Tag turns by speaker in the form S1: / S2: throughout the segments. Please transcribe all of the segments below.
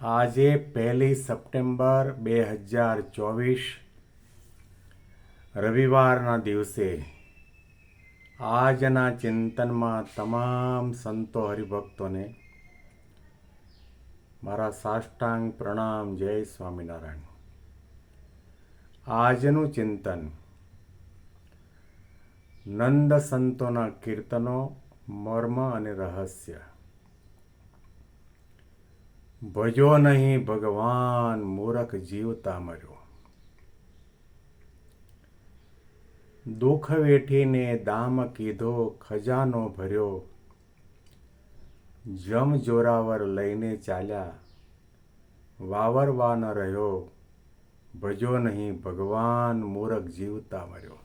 S1: આજે પહેલી સપ્ટેમ્બર બે હજાર ચોવીસ, રવિવારના દિવસે આજના ચિંતનમાં તમામ સંતો હરિભક્તોને મારા સાષ્ટાંગ પ્રણામ, જય સ્વામિનારાયણ. આજનું ચિંતન નંદ સંતોના કીર્તનો, મર્મ અને રહસ્ય. ભજો નહીં ભગવાન મૂરખ જીવતા મર્યો દુઃખ વેઠીને દામ કીધો, ખજાનો ભર્યો. જમ જોરાવર લઈને ચાલ્યા. વાવરવા ન રહ્યો. ભજો નહીં ભગવાન મૂરખ જીવતા મર્યો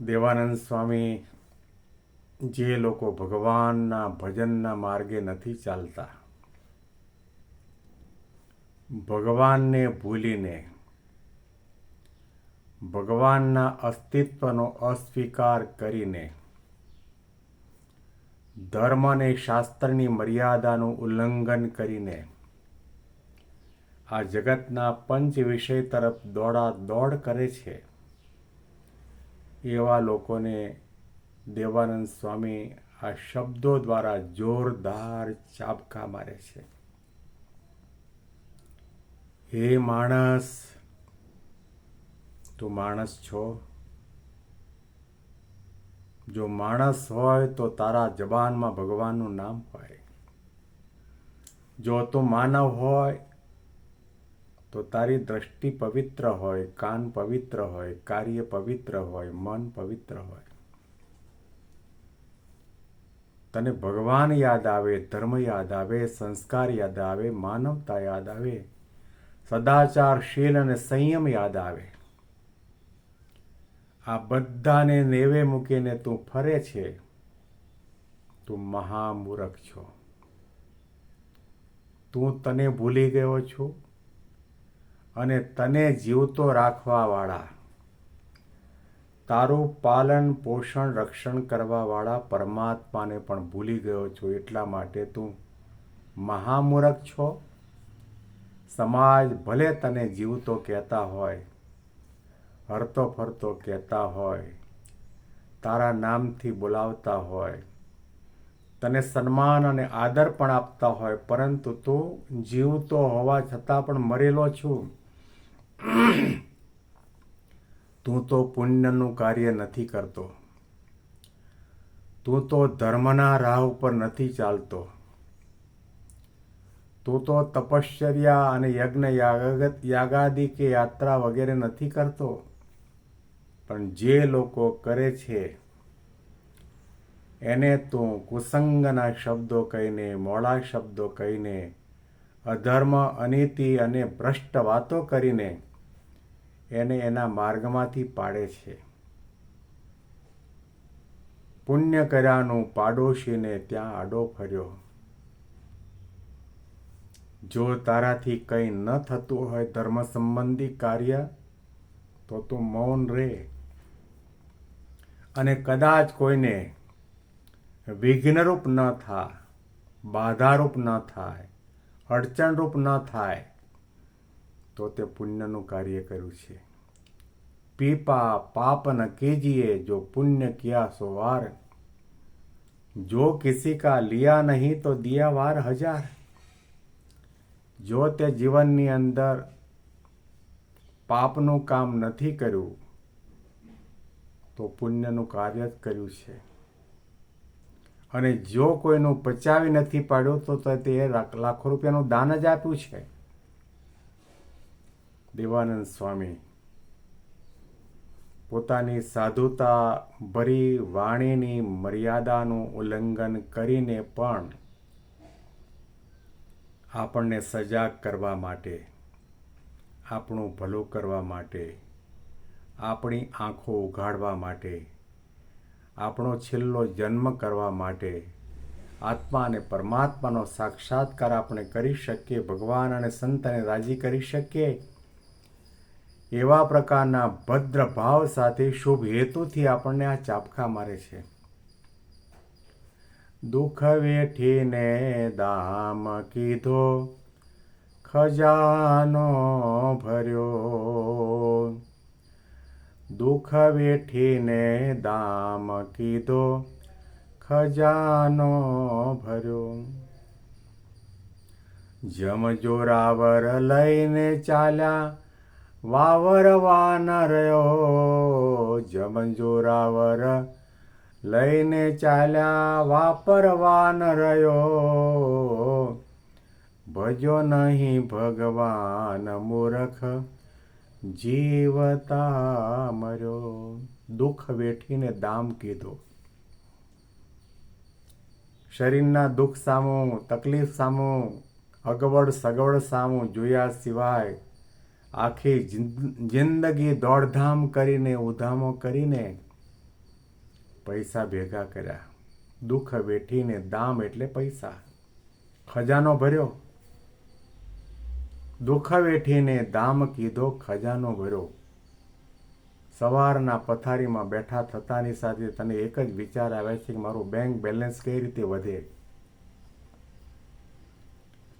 S1: દેવાનંદ સ્વામી જે લોકો ભગવાનના ભજનના માર્ગે નથી ચાલતા, ભગવાનને ભૂલીને, ભગવાનના અસ્તિત્વનો અસ્વીકાર કરીને ધર્મ અને શાસ્ત્રની મર્યાદાનું ઉલ્લંઘન કરીને, આ જગતના પંચ વિષય તરફ દોડા દોડ કરે છે, એવા લોકોને દેવાનંદ સ્વામી આ શબ્દો દ્વારા જોરદાર ચાબકા મારે છે. હે માણસ, તું માણસ છો? જો માણસ હોય તો તારા જબાનમાં ભગવાનનું નામ હોય. જો તું માનવ હોય તો તારી દ્રષ્ટિ પવિત્ર હોય, કાન પવિત્ર હોય, કાર્ય પવિત્ર હોય, મન પવિત્ર હોય. તને ભગવાન યાદ આવે, ધર્મ યાદ આવે, સંસ્કાર યાદ આવે, માનવતા યાદ આવે, સદાચાર, શીલ અને સંયમ યાદ આવે. આ બધાને નેવે મૂકીને તું ફરે છે. તું મહામૂરખ છો. તું તને ભૂલી ગયો છો અને તને જીવતો રાખવાવાળા તારું પાલન, પોષણ, રક્ષણ કરવાવાળા પરમાત્માને પણ ભૂલી ગયો છો. એટલા માટે તું મહામૂરખ છો. સમાજ ભલે તને જીવતો કહેતા હોય, હરતો ફરતો કહેતા હોય, તારા નામથી બોલાવતા હોય, તને સન્માન અને આદર પણ આપતા હોય, પરંતુ તું જીવતો હોવા છતાં પણ મરેલો છું. તું તો પુણ્યનું કાર્ય નથી કરતો. તું તો ધર્મના રાહ ઉપર નથી ચાલતો. તું તો તપશ્ચર્યા અને યજ્ઞ યાગાદિ કે યાત્રા વગેરે નથી કરતો. પણ જે લોકો કરે છે, એને તું કુસંગના શબ્દો કહીને, મોડા શબ્દો કહીને, અધર્મ, અનીતિ અને ભ્રષ્ટ વાતો કરીને એને એના માર્ગમાંથી પાડે છે. પુણ્ય કર્યાનું પાડોશીને ત્યાં આડો ફર્યો. જો તારાથી કંઈ ન થતું હોય ધર્મ સંબંધી કાર્ય, તો તું મૌન રહે અને કદાચ કોઈને વિઘ્નરૂપ ન થાય, બાધારૂપ ન થાય, અડચણરૂપ ન થાય તો તે પુણ્યનું કાર્ય કર્યું છે. પીપા પાપ પાપન કીજીએ જો પુણ્ય ક્યા સો વાર? જો કિસી કા લિયા નહીં તો દિયા વાર હજાર. જો તે જીવનની અંદર પાપનું કામ નથી કર્યું, તો પુણ્યનું કાર્ય જ કર્યું છે. અને જો કોઈનું પચાવી નથી પાડ્યું, તો તે લાખો રૂપિયાનું દાન જ આપ્યું છે. દેવાનંદ સ્વામી. પોતાની સાધુતા ભરી વાણીની મર્યાદાનું ઉલ્લંઘન કરીને પણ આપણને સજાગ કરવા માટે, આપણું ભલું કરવા માટે, આપણી આંખો ઉઘાડવા માટે, આપણો છેલ્લો જન્મ કરવા માટે, આત્મા અને પરમાત્માનો સાક્ષાત્કાર આપણે કરી શકીએ, ભગવાન અને સંતને રાજી કરી શકીએ એવા પ્રકારના ભદ્ર ભાવ સાથે શુભ હેતુથી આપણને આ ચાપખા મારે છે. દુઃખ વેઠીને દામ કીધો, ખજાનો ભર્યો. દુઃખ વેઠીને દામ કીધો, ખજાનો ભર્યો. જમ જોરાવર લઈને ચાલ્યા વાવરવાન રહ્યો. જમંજોરાવર લઈને ચાલ્યા વાપરવાન રહ્યો. ભજો નહીં ભગવાન મૂરખ, જીવતા મર્યો. દુઃખ વેઠીને દામ કીધો. શરીરના દુઃખ સામું, તકલીફ સામું, અગવડ સગવડ સામું જોયા સિવાય આખી જિંદ- જિંદગી દોડધામ કરીને, ઉધામો કરીને પૈસા ભેગા કર્યા. દુઃખ વેઠીને દામ એટલે પૈસા. ખજાનો ભર્યો. દુઃખ વેઠીને દામ કીધો, ખજાનો ભર્યો. સવારના પથારીમાં બેઠા થતાની સાથે તને એક જ વિચાર આવે છે કે મારું બેંક બેલેન્સ કઈ રીતે વધે?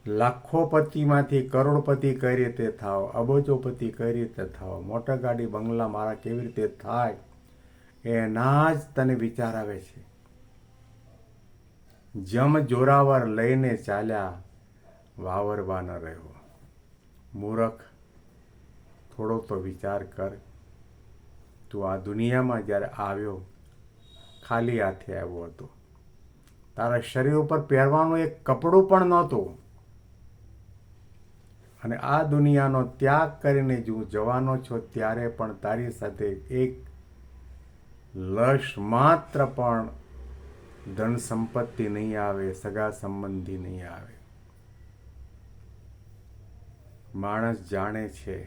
S1: લાખોપતિમાંથી કરોડપતિ કઈ રીતે થાવ, અબજોપતિ કઈ રીતે થાવ. મોટા ગાડી બંગલા મારા કેવી રીતે થાય? એના જ તને વિચાર આવે છે. જમ જોરાવર લઈને ચાલ્યા વાવરવા ન રહ્યો મૂરખ, થોડો તો વિચાર કર. તું આ દુનિયામાં જ્યારે આવ્યો, ખાલી હાથે આવ્યો હતો. તારા શરીર ઉપર પહેરવાનું એક કપડું પણ નહોતું. અને આ દુનિયાનો ત્યાગ કરીને જો જવાનો છો, ત્યારે પણ તારી સાથે એક લશ માત્ર પણ ધન સંપત્તિ નહીં આવે, સગા સંબંધી નહીં આવે. માણસ જાણે છે,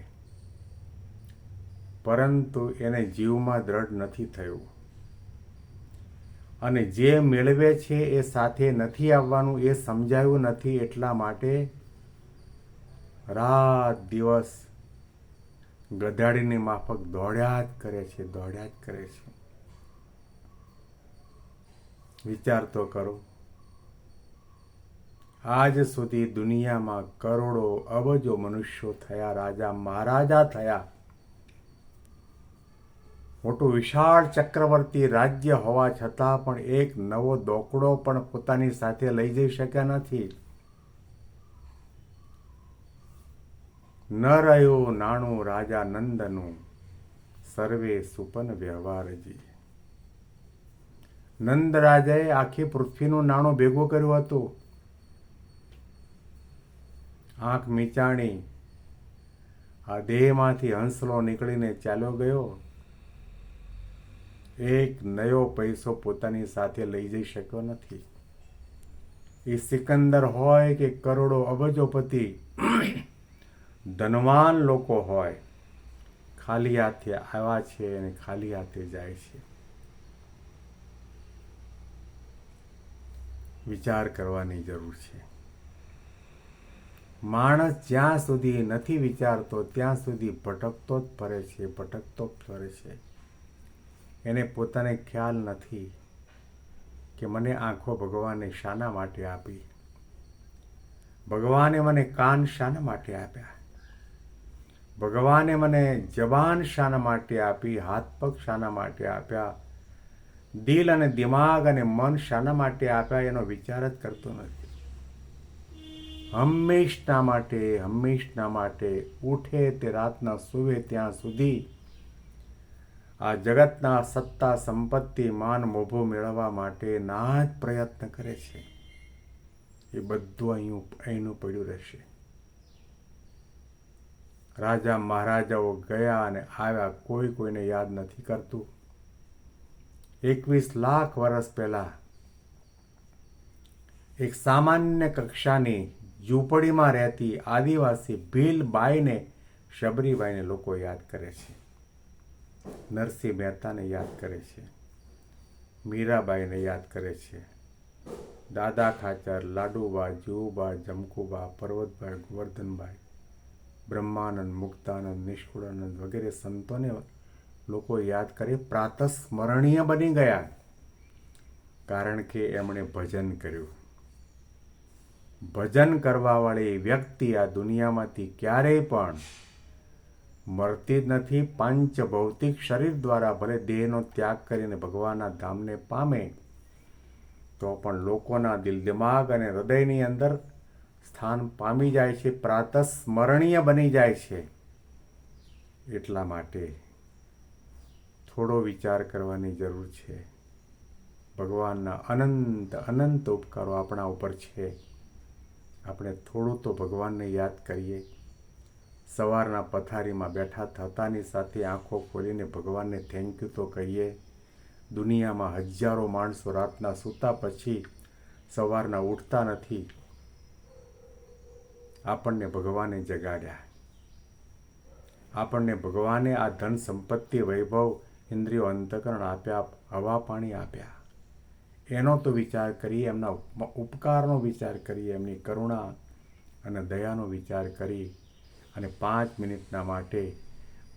S1: પરંતુ એને જીવમાં દ્રઢ નથી થયું. અને જે મેળવે છે એ સાથે નથી આવવાનું, એ સમજાયું નથી એટલા માટે રાત દિવસ ગધાડીની માફક દોડ્યા જ કરે છે, દોડ્યા જ કરે છે. વિચાર તો કરો. આજ સુધી દુનિયામાં કરોડો અબજો મનુષ્યો થયા, રાજા મહારાજા થયા. મોટું વિશાળ ચક્રવર્તી રાજ્ય હોવા છતાં પણ એક નવો દોકડો પણ પોતાની સાથે લઈ જઈ શક્યા નથી. ન રહ્યો નાણું રાજા નંદનું, સર્વે સુપન વ્યવહારજી નંદ રાજાએ આખી પૃથ્વીનું નાણું ભેગું કર્યું હતું. આંખ મીચાણી, આ દેહમાંથી હંસલો નીકળીને ચાલ્યો ગયો. એક નયો પૈસો પોતાની સાથે લઈ જઈ શક્યો નથી. એ સિકંદર હોય કે કરોડો અબજોપતિ ધનવાન લોકો હોય, ખાલી હાથે આવ્યા છે અને ખાલી હાથે જાય છે. વિચાર કરવાની જરૂર છે. માણસ જ્યાં સુધી નથી વિચારતો, ત્યાં સુધી ભટકતો જ ફરે છે, ભટકતો જ ફરે છે. એને પોતાને ખ્યાલ નથી કે મને આંખો ભગવાને શાના માટે આપી. ભગવાને મને કાન શાના માટે આપ્યા. ભગવાને મને જબાન શાના માટે આપી, હાથ પગ શાના માટે આપ્યા, દિલ અને દિમાગ અને મન શાના માટે આપ્યા એનો વિચાર જ કરતો નથી. હંમેશના માટે હંમેશના માટે ઉઠે તે રાતના સૂવે ત્યાં સુધી આ જગતના સત્તા, સંપત્તિ, માન, મોભો મેળવવા માટે ના જ પ્રયત્ન કરે છે. એ બધું અહીં અહીંનું પડ્યું રહેશે. રાજા મહારાજાઓ ગયા અને આવ્યા. કોઈ કોઈને યાદ નથી કરતું. એકવીસ લાખ વર્ષ પહેલાં એક સામાન્ય કક્ષાની ઝૂંપડીમાં રહેતી આદિવાસી ભીલબાઈને શબરીબાઈને લોકો યાદ કરે છે. નરસિંહ મહેતાને યાદ કરે છે. મીરાબાઈને યાદ કરે છે. દાદા ખાચર, લાડુબા, જીવુબા, જમકુબા, પર્વતભાઈ, ગોવર્ધનભાઈ બ્રહ્માનંદ, મુક્તાનંદ, નિષ્કુળાનંદ વગેરે સંતોને લોકો યાદ કરી પ્રાતસ્મરણીય બની ગયા. કારણ કે એમણે ભજન કર્યું. ભજન કરવાવાળી વ્યક્તિ આ દુનિયામાંથી ક્યારેય પણ મરતી જ નથી. પાંચ ભૌતિક શરીર દ્વારા ભલે દેહનો ત્યાગ કરીને ભગવાનના ધામને પામે, તો પણ લોકોના દિલ દિમાગ અને હૃદયની અંદર સ્થાન પામી જાય છે પ્રાતઃ સ્મરણીય બની જાય છે. એટલા માટે થોડો વિચાર કરવાની જરૂર છે. ભગવાનના અનંત અનંત ઉપકારો આપણા ઉપર છે. આપણે થોડું તો ભગવાનને યાદ કરીએ. સવારના પથારીમાં બેઠા થતાની સાથે આંખો ખોલીને ભગવાનને થેન્ક યુ તો કહીએ. દુનિયામાં હજારો માણસો રાતના સૂતા પછી સવારના ઉઠતા નથી. આપણને ભગવાને જગાડ્યા. આપણને ભગવાને આ ધન સંપત્તિ વૈભવ ઇન્દ્રિયો અંતકરણ આપ્યા, હવા પાણી આપ્યા. એનો તો વિચાર કરીએ એમના ઉપકારનો વિચાર કરીએ એમની કરુણા અને દયાનો વિચાર કરી અને પાંચ મિનિટના માટે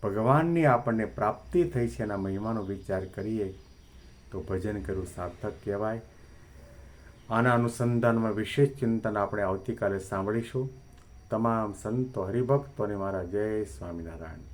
S1: ભગવાનની આપણને પ્રાપ્તિ થઈ છે એના મહિમાનો વિચાર કરીએ, તો ભજન કરવું સાર્થક કહેવાય. આના અનુસંધાનમાં વિશેષ ચિંતન આપણે આવતીકાલે સાંભળીશું. તમામ સંતો હરિભક્તોને મારા જય સ્વામિનારાયણ.